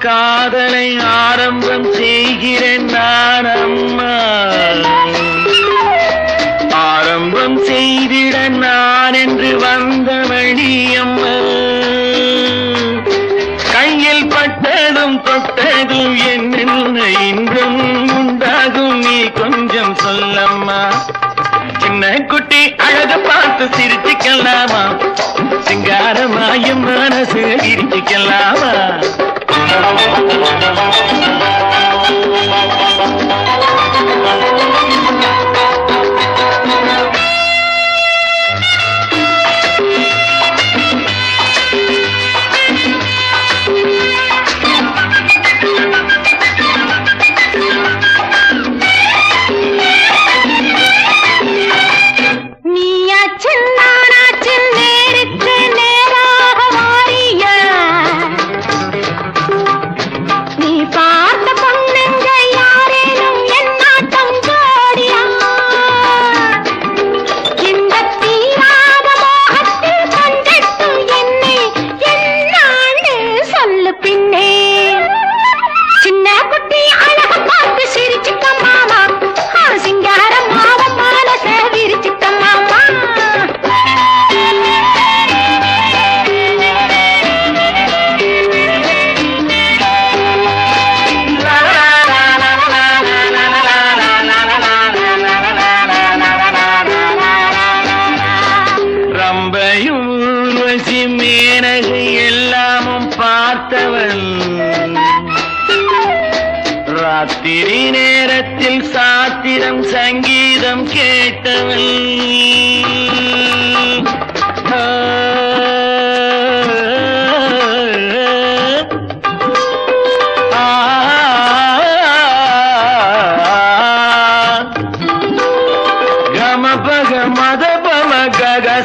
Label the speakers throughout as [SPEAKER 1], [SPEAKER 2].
[SPEAKER 1] காதலை ஆரம்பம் செய்கிறேன் நான் அம்மா ஆரம்பம் செய்திட நான் என்று வந்த வழி அம்மா. கையில் பட்டதும் தொட்டதும் என்ன இன்றும் உண்டாகும் நீ கொஞ்சம் சொல்லம்மா. சின்ன குட்டி அழக பார்த்து சிரிச்சுக்கலாமா? சிங்காரமாயும் மனசு இரிச்சுக்கலாமா Thank you.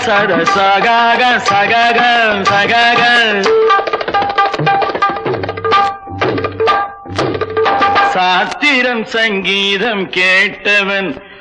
[SPEAKER 1] சட சகாக சகாக சகாக சாத்திரம் சங்கீதம் கேட்டவன்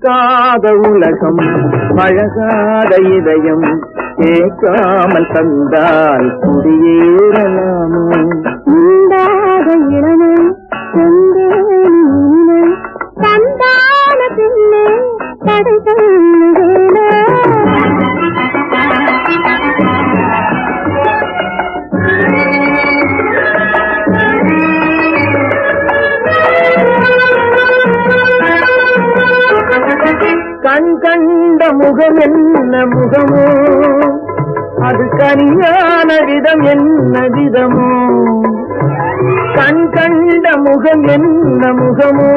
[SPEAKER 2] பார்க்காத உலகம் பழகாத இதயம் கேட்காமல் தந்தால் குடியேறலாமோ? கண்ட முகம் என்ன முகமோ? அது கனியான விதம் என்ன விதமோ? கண் கண்ட முகம் என்ன முகமோ?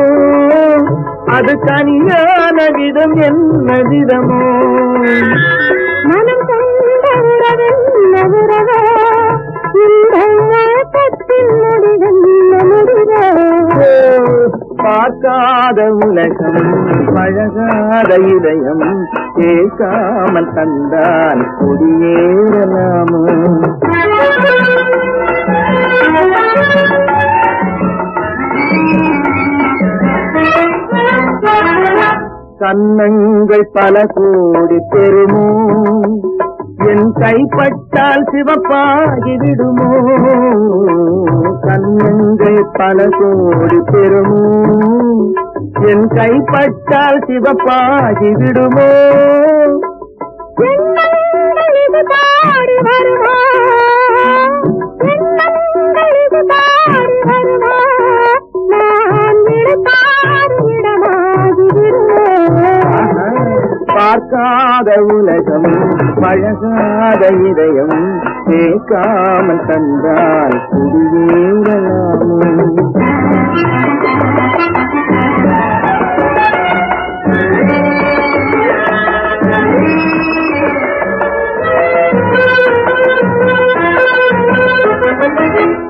[SPEAKER 2] அது கனியான விதம் என்ன விதமோ? பார்க்காத உலகம் பழகாத இதயம் கேட்காமல் தந்தால் குடியேறலாமோ? கண்ணங்கள் பல கோடி பெருமோ என் கைப்பட்டால் சிவப்பாகி விடுமோ? கன்னங்கள் பல கோடி பெறுமோ? என் கைப்பட்டால் சிவப்பாகி விடுமோ? பழகாத உலகம் பழகாத இதயம் கேட்காமல் தந்தால் குடியேறலாமும்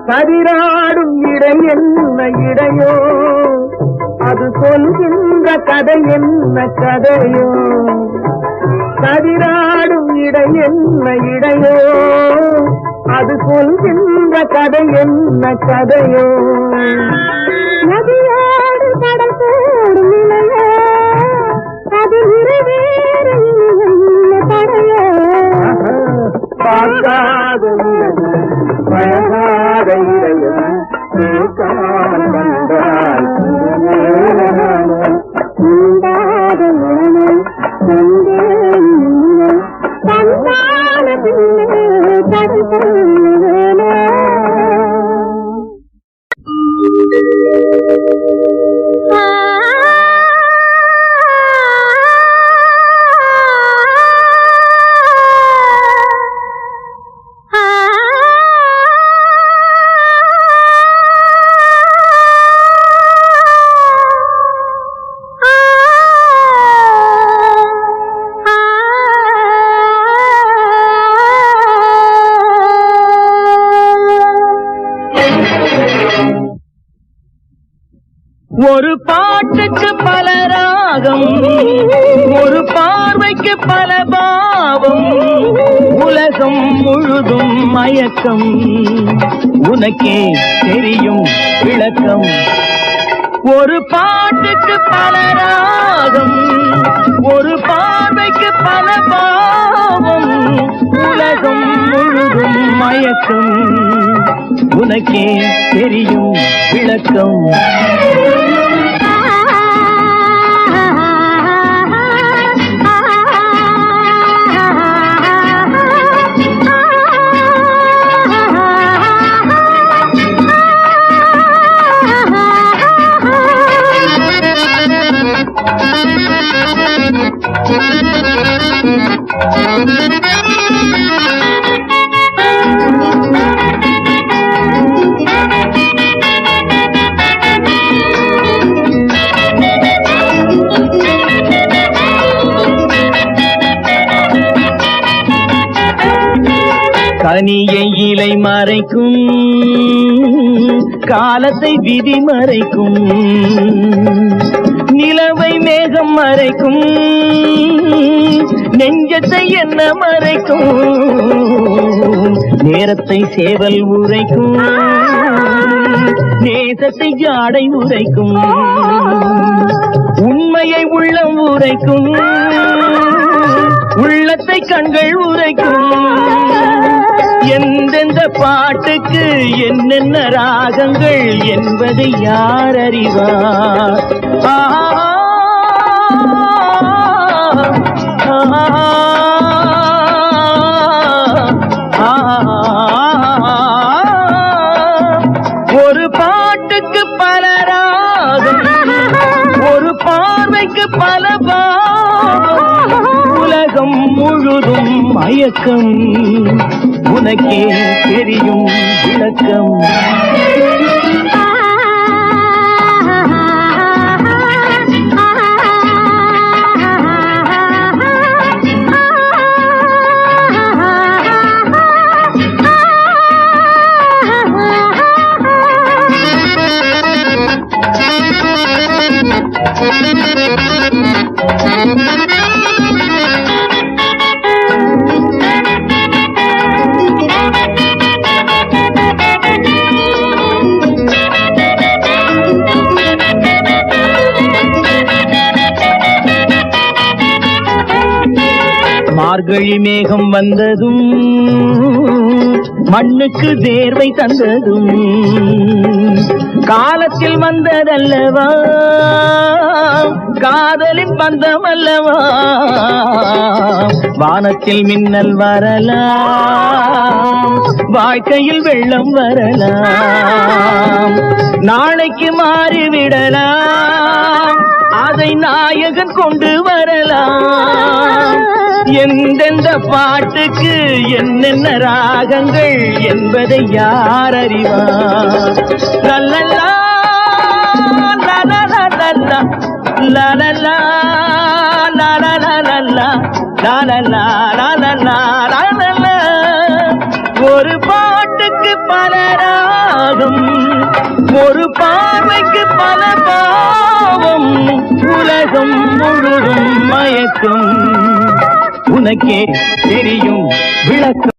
[SPEAKER 2] கதிராடும் இடம் என்ன இடையோ? அது சொல்கின்ற கதை என்ன கதையோ?
[SPEAKER 3] கதிராடும் இடை என்ன இடையோ? அது சொல்கின்ற கதை என்ன கதையோ? ಹೇಳಿದ್ದೀರಿ
[SPEAKER 4] ஒரு பாட்டுக்கு பல ராகம் ஒரு பார்வைக்கு பல பாவம். உலகம் முழுதும் மயக்கம் உனக்கே தெரியும் விளக்கம். ஒரு பாட்டுக்கு பல ராகம் ஒரு பார்வைக்கு பல பாவம். உலகம் முழுதும் மயக்கம் உனக்கே தெரியும் விளக்கம். கனியை இலை மறைக்கும் காலத்தை விதி மறைக்கும். நிலவை மேகம் மறைக்கும். நெஞ்சத்தை என்ன மறைக்கும். நேரத்தை சேவல் உரைக்கும். நேசத்தை ஜாடை உரைக்கும். உண்மையை உள்ளம் உரைக்கும். உள்ளத்தை கண்கள் உரைக்கும். எந்தெந்த பாட்டுக்கு என்னென்ன ராகங்கள் என்பதை யார் அறிவார் ஒரு பாட்டுக்கு பல ராகம் ஒரு பார்வைக்கு பல பாவம் உலகம் முழுதும் மயக்கம் உனக்கே தெரியும் விளக்கம் Thank you. மார்கழி மேகம் வந்ததும் மண்ணுக்கு தேர்வை தந்ததும் காலத்தில் வந்ததல்லவா? காதலின் பந்தம் அல்லவா வானத்தில் மின்னல் வரலாம் வாழ்க்கையில் வெள்ளம் வரலாம் நாளைக்கு மாறிவிடலாம் அதை நாயகன் கொண்டு வரலாம் எந்தெந்த பாட்டுக்கு என்னென்ன ராகங்கள் என்பதை யார் அறிவார் லல்லலா, லலலலலா, லலலா, லலலலலா, லலலா, லலலா, பார்வைக்கு ஒரு ஒரு பார்வைக்கு பல பாவம் உலகம் முழுதும் மயக்கும். உனக்கே தெரியும் விளக்கம்.